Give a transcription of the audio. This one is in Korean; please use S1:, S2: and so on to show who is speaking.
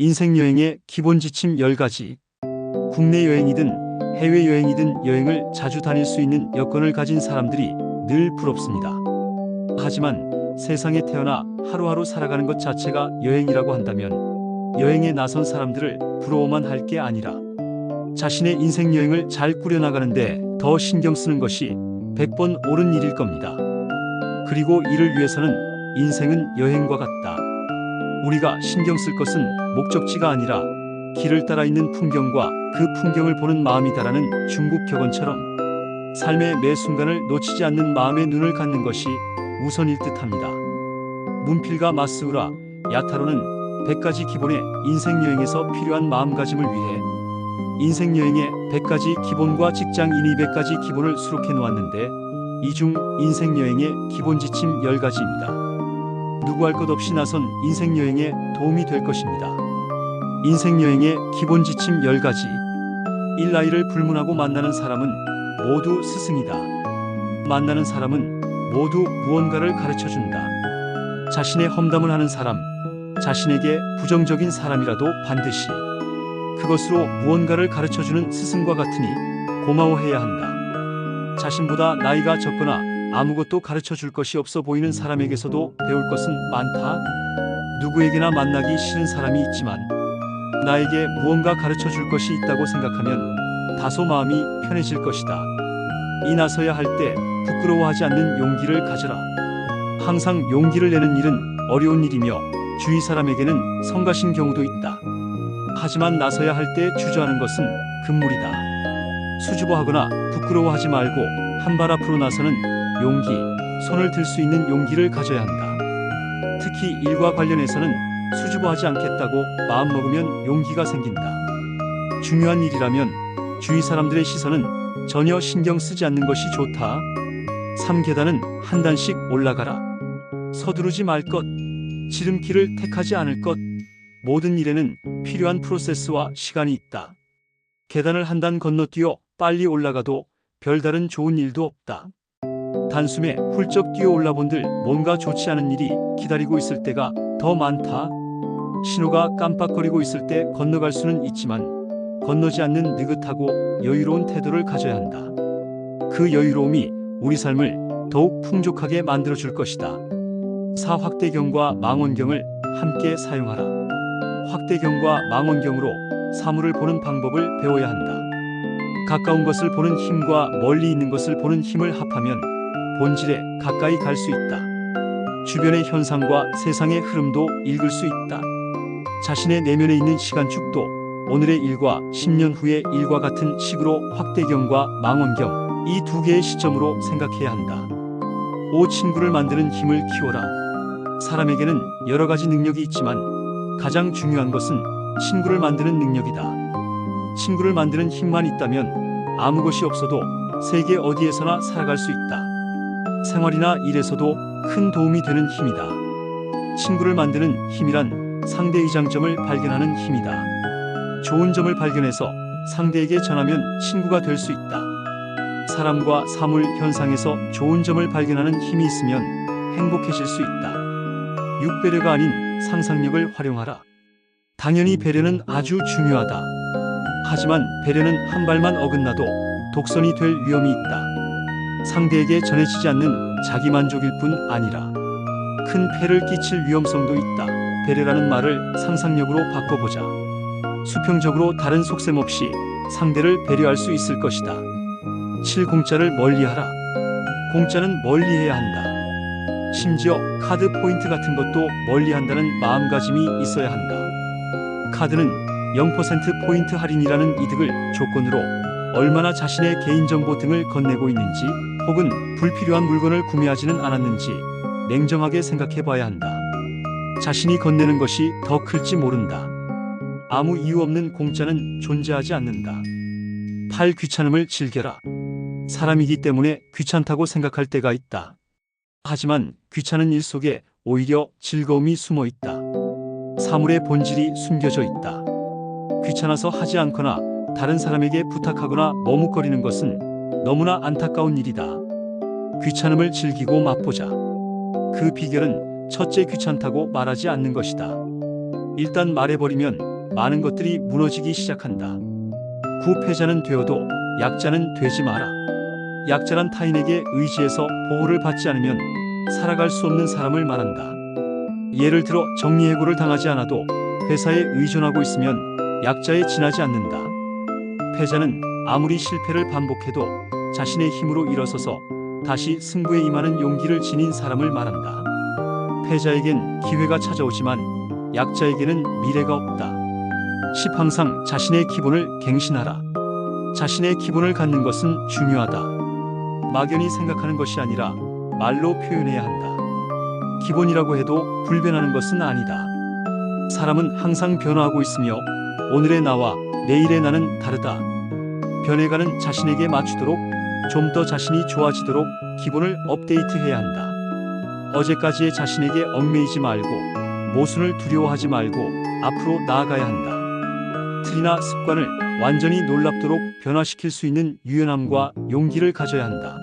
S1: 인생 여행의 기본 지침 10가지. 국내 여행이든 해외 여행이든 여행을 자주 다닐 수 있는 여건을 가진 사람들이 늘 부럽습니다. 하지만 세상에 태어나 하루하루 살아가는 것 자체가 여행이라고 한다면 여행에 나선 사람들을 부러워만 할 게 아니라 자신의 인생 여행을 잘 꾸려나가는데 더 신경 쓰는 것이 100번 옳은 일일 겁니다. 그리고 이를 위해서는 인생은 여행과 같다. 우리가 신경 쓸 것은 목적지가 아니라 길을 따라 있는 풍경과 그 풍경을 보는 마음이다라는 중국 격언처럼 삶의 매 순간을 놓치지 않는 마음의 눈을 갖는 것이 우선일 듯합니다. 문필과 마스우라 야타로는 100가지 기본의 인생 여행에서 필요한 마음가짐을 위해 인생 여행의 100가지 기본과 직장 인 200가지 기본을 수록해 놓았는데 이 중 인생 여행의 기본 지침 10가지입니다. 누구 할 것 없이 나선 인생 여행에 도움이 될 것입니다. 인생 여행의 기본 지침 10가지. 1. 나이를 불문하고 만나는 사람은 모두 스승이다. 만나는 사람은 모두 무언가를 가르쳐 준다. 자신의 험담을 하는 사람, 자신에게 부정적인 사람이라도 반드시 그것으로 무언가를 가르쳐 주는 스승과 같으니 고마워해야 한다. 자신보다 나이가 적거나 아무것도 가르쳐 줄 것이 없어 보이는 사람에게서도 배울 것은 많다. 누구에게나 만나기 싫은 사람이 있지만 나에게 무언가 가르쳐 줄 것이 있다고 생각하면 다소 마음이 편해질 것이다. 이 나서야 할 때 부끄러워하지 않는 용기를 가져라. 항상 용기를 내는 일은 어려운 일이며 주위 사람에게는 성가신 경우도 있다. 하지만 나서야 할 때 주저하는 것은 금물이다. 수줍어하거나 부끄러워하지 말고 한 발 앞으로 나서는 용기, 손을 들 수 있는 용기를 가져야 한다. 특히 일과 관련해서는 수줍어하지 않겠다고 마음먹으면 용기가 생긴다. 중요한 일이라면 주위 사람들의 시선은 전혀 신경 쓰지 않는 것이 좋다. 3계단은 한 단씩 올라가라. 서두르지 말 것, 지름길을 택하지 않을 것. 모든 일에는 필요한 프로세스와 시간이 있다. 계단을 한 단 건너뛰어 빨리 올라가도 별다른 좋은 일도 없다. 단숨에 훌쩍 뛰어 올라본들 뭔가 좋지 않은 일이 기다리고 있을 때가 더 많다. 신호가 깜빡거리고 있을 때 건너갈 수는 있지만 건너지 않는 느긋하고 여유로운 태도를 가져야 한다. 그 여유로움이 우리 삶을 더욱 풍족하게 만들어 줄 것이다. 사확대경과 망원경을 함께 사용하라. 확대경과 망원경으로 사물을 보는 방법을 배워야 한다. 가까운 것을 보는 힘과 멀리 있는 것을 보는 힘을 합하면 본질에 가까이 갈 수 있다. 주변의 현상과 세상의 흐름도 읽을 수 있다. 자신의 내면에 있는 시간축도 오늘의 일과 10년 후의 일과 같은 식으로 확대경과 망원경 이 두 개의 시점으로 생각해야 한다. 오 친구를 만드는 힘을 키워라. 사람에게는 여러 가지 능력이 있지만 가장 중요한 것은 친구를 만드는 능력이다. 친구를 만드는 힘만 있다면 아무 것이 없어도 세계 어디에서나 살아갈 수 있다. 생활이나 일에서도 큰 도움이 되는 힘이다. 친구를 만드는 힘이란 상대의 장점을 발견하는 힘이다. 좋은 점을 발견해서 상대에게 전하면 친구가 될 수 있다. 사람과 사물, 현상에서 좋은 점을 발견하는 힘이 있으면 행복해질 수 있다. 육배려가 아닌 상상력을 활용하라. 당연히 배려는 아주 중요하다. 하지만 배려는 한 발만 어긋나도 독선이 될 위험이 있다. 상대에게 전해지지 않는 자기 만족일 뿐 아니라 큰 폐를 끼칠 위험성도 있다. 배려라는 말을 상상력으로 바꿔보자. 수평적으로 다른 속셈 없이 상대를 배려할 수 있을 것이다. 7. 공짜를 멀리하라. 공짜는 멀리해야 한다. 심지어 카드 포인트 같은 것도 멀리한다는 마음가짐이 있어야 한다. 카드는 0% 포인트 할인이라는 이득을 조건으로 얼마나 자신의 개인정보 등을 건네고 있는지 혹은 불필요한 물건을 구매하지는 않았는지 냉정하게 생각해 봐야 한다. 자신이 건네는 것이 더 클지 모른다. 아무 이유 없는 공짜는 존재하지 않는다. 8. 귀찮음을 즐겨라. 사람이기 때문에 귀찮다고 생각할 때가 있다. 하지만 귀찮은 일 속에 오히려 즐거움이 숨어 있다. 사물의 본질이 숨겨져 있다. 귀찮아서 하지 않거나 다른 사람에게 부탁하거나 머뭇거리는 것은 너무나 안타까운 일이다. 귀찮음을 즐기고 맛보자. 그 비결은 첫째 귀찮다고 말하지 않는 것이다. 일단 말해버리면 많은 것들이 무너지기 시작한다. 구패자는 되어도 약자는 되지 마라. 약자란 타인에게 의지해서 보호를 받지 않으면 살아갈 수 없는 사람을 말한다. 예를 들어 정리해고를 당하지 않아도 회사에 의존하고 있으면 약자에 지나지 않는다. 패자는 아무리 실패를 반복해도 자신의 힘으로 일어서서 다시 승부에 임하는 용기를 지닌 사람을 말한다. 패자에겐 기회가 찾아오지만 약자에게는 미래가 없다. 10. 항상 자신의 기본을 갱신하라. 자신의 기본을 갖는 것은 중요하다. 막연히 생각하는 것이 아니라 말로 표현해야 한다. 기본이라고 해도 불변하는 것은 아니다. 사람은 항상 변화하고 있으며 오늘의 나와 내일의 나는 다르다. 변해가는 자신에게 맞추도록 좀 더 자신이 좋아지도록 기본을 업데이트해야 한다. 어제까지의 자신에게 얽매이지 말고 모순을 두려워하지 말고 앞으로 나아가야 한다. 틀이나 습관을 완전히 놀랍도록 변화시킬 수 있는 유연함과 용기를 가져야 한다.